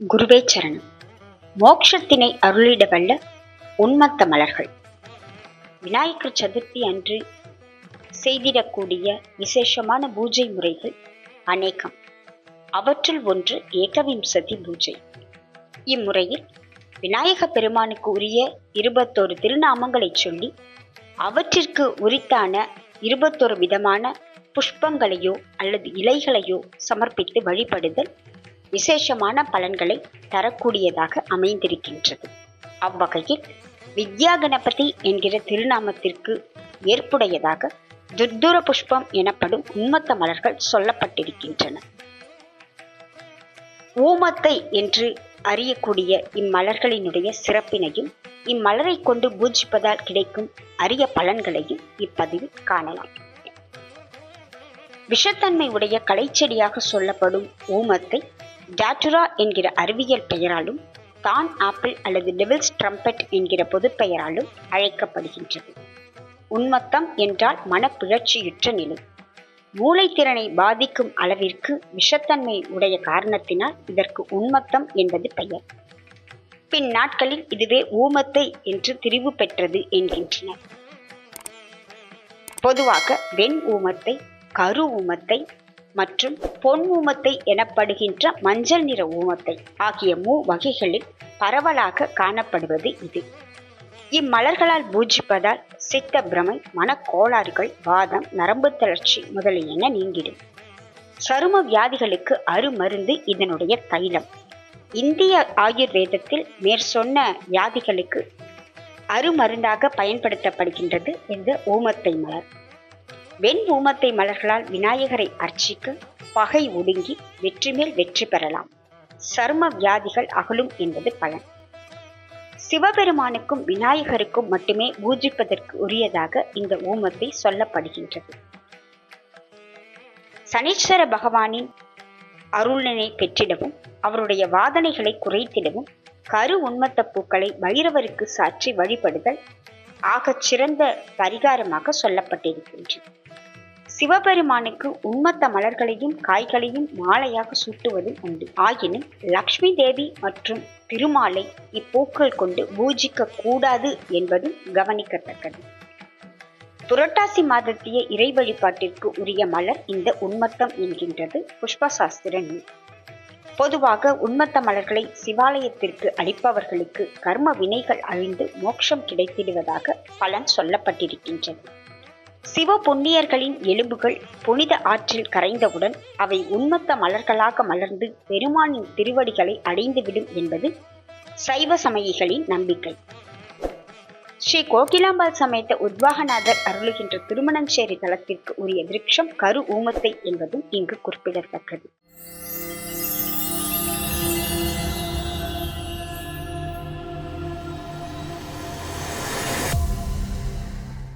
குருவே சரணம் மோக்ஷத்தினை அருளிட வல்ல உன்மத்த மலர்கள். விநாயகர் சதுர்த்தி அன்று செய்திடக்கூடிய விசேஷமான பூஜை முறைகள் அநேகம். அவற்றுள் ஒன்று ஏகவிம்சதி பூஜை. இம்முறையில் விநாயக பெருமானுக்கு உரிய இருபத்தோரு திருநாமங்களை சொல்லி அவற்றிற்கு உரித்தான இருபத்தொரு விதமான புஷ்பங்களையோ அல்லது இலைகளையோ சமர்ப்பித்து வழிபடுதல் விசேஷமான பலன்களை தரக்கூடியதாக அமைந்திருக்கின்றது. அவ்வகையில் வித்யா கணபதி என்கிற திருநாமத்திற்கு ஏற்புடையதாக துர்தூர புஷ்பம் எனப்படும் உண்மத்த மலர்கள் சொல்லப்பட்டிருக்கின்றன. ஊமத்தை என்று அறியக்கூடிய இம்மலர்களினுடைய சிறப்பினையும் இம்மலரை கொண்டு பூஜிப்பதால் கிடைக்கும் அரிய பலன்களையும் இப்பதிவில் காணலாம். விஷத்தன்மை உடைய கலைச்செடியாக சொல்லப்படும் ஊமத்தை டாட்டுரா என்கிற அறிவியல் பெயராலும் தான் ஆப்பிள் அல்லது டெவில்ஸ் ட்ரம்பெட் என்கிற பொதுப்பெயராலும் அழைக்கப்படுகின்றது. உன்மத்தம் என்றால் மனப்பிழற்சியுற்ற நிலை. மூளைத்திறனை பாதிக்கும் அளவிற்கு விஷத்தன்மை உடைய காரணத்தினால் இதற்கு உன்மத்தம் என்பது பெயர். பின் நாட்களில் இதுவே ஊமத்தை என்று திரிவு பெற்றது என்கின்றனர். பொதுவாக வெண் ஊமத்தை கரு ஊமத்தை மற்றும் பொன் ஊமத்தை எனப்படுகின்ற மஞ்சள் நிற ஊமத்தை ஆகிய மூ வகைகளில் பரவலாக காணப்படுவது இது. இம்மலர்களால் பூஜிப்பதால் சித்த பிரமை மனக்கோளாறுகள் வாதம் நரம்பு தளர்ச்சி முதலியன நீங்கிடும். சரும வியாதிகளுக்கு அருமருந்து இதனுடைய தைலம். இந்திய ஆயுர்வேதத்தில் மேற்சொன்ன வியாதிகளுக்கு அருமருந்தாக பயன்படுத்தப்படுகின்றது இந்த ஊமத்தை மலர். வெண் ஊமத்தை மலர்களால் விநாயகரை அர்ச்சிக்க பகை ஒடுங்கி வெற்றி மேல் வெற்றி பெறலாம். சரும வியாதிகள் அகலும் என்பது பலன். சிவபெருமானுக்கும் விநாயகருக்கும் மட்டுமே பூஜிப்பதற்கு உரியதாக இந்த ஊமத்தை சொல்லப்படுகின்றது. சனீஸ்வர பகவானின் அருளினை பெற்றிடவும் அவருடைய வாதனைகளை குறைத்திடவும் கரு உண்மத்த பூக்களை பைரவருக்கு சாற்றி வழிபடுதல் ஆகச் சிறந்த பரிகாரமாக சொல்லப்பட்டிருக்கின்றது. சிவபெருமானுக்கு உண்மத்த மலர்களையும் காய்களையும் மாலையாக சூட்டுவதும் உண்டு. ஆயினும் லக்ஷ்மி தேவி மற்றும் திருமாலை இப்பூக்கள் கொண்டு பூஜிக்க கூடாது என்பதும் கவனிக்கத்தக்கது. புரட்டாசி மாதத்திய இறை வழிபாட்டிற்கு உரிய மலர் இந்த உண்மத்தம் என்கின்றது புஷ்பசாஸ்திர நூல் பொதுவாக உண்மத்த மலர்களை சிவாலயத்திற்கு அளிப்பவர்களுக்கு கர்ம வினைகள் அழிந்து மோட்சம் கிடைத்திடுவதாக பலன் சொல்லப்பட்டிருக்கின்றது. சிவ புண்ணியர்களின் எலும்புகள் புனித ஆற்றில் கரைந்தவுடன் அவை உண்மத்த மலர்களாக மலர்ந்து பெருமானின் திருவடிகளை அடைந்துவிடும் என்பது சைவ சமயிகளின் நம்பிக்கை. ஸ்ரீ கோகிலாம்பாள் சமைத்த உத்வாகநாதர் அருளுகின்ற திருமணஞ்சேரி தலத்திற்கு உரிய விருட்சம் கரு ஊமத்தை என்பதும் இங்கு குறிப்பிடத்தக்கது.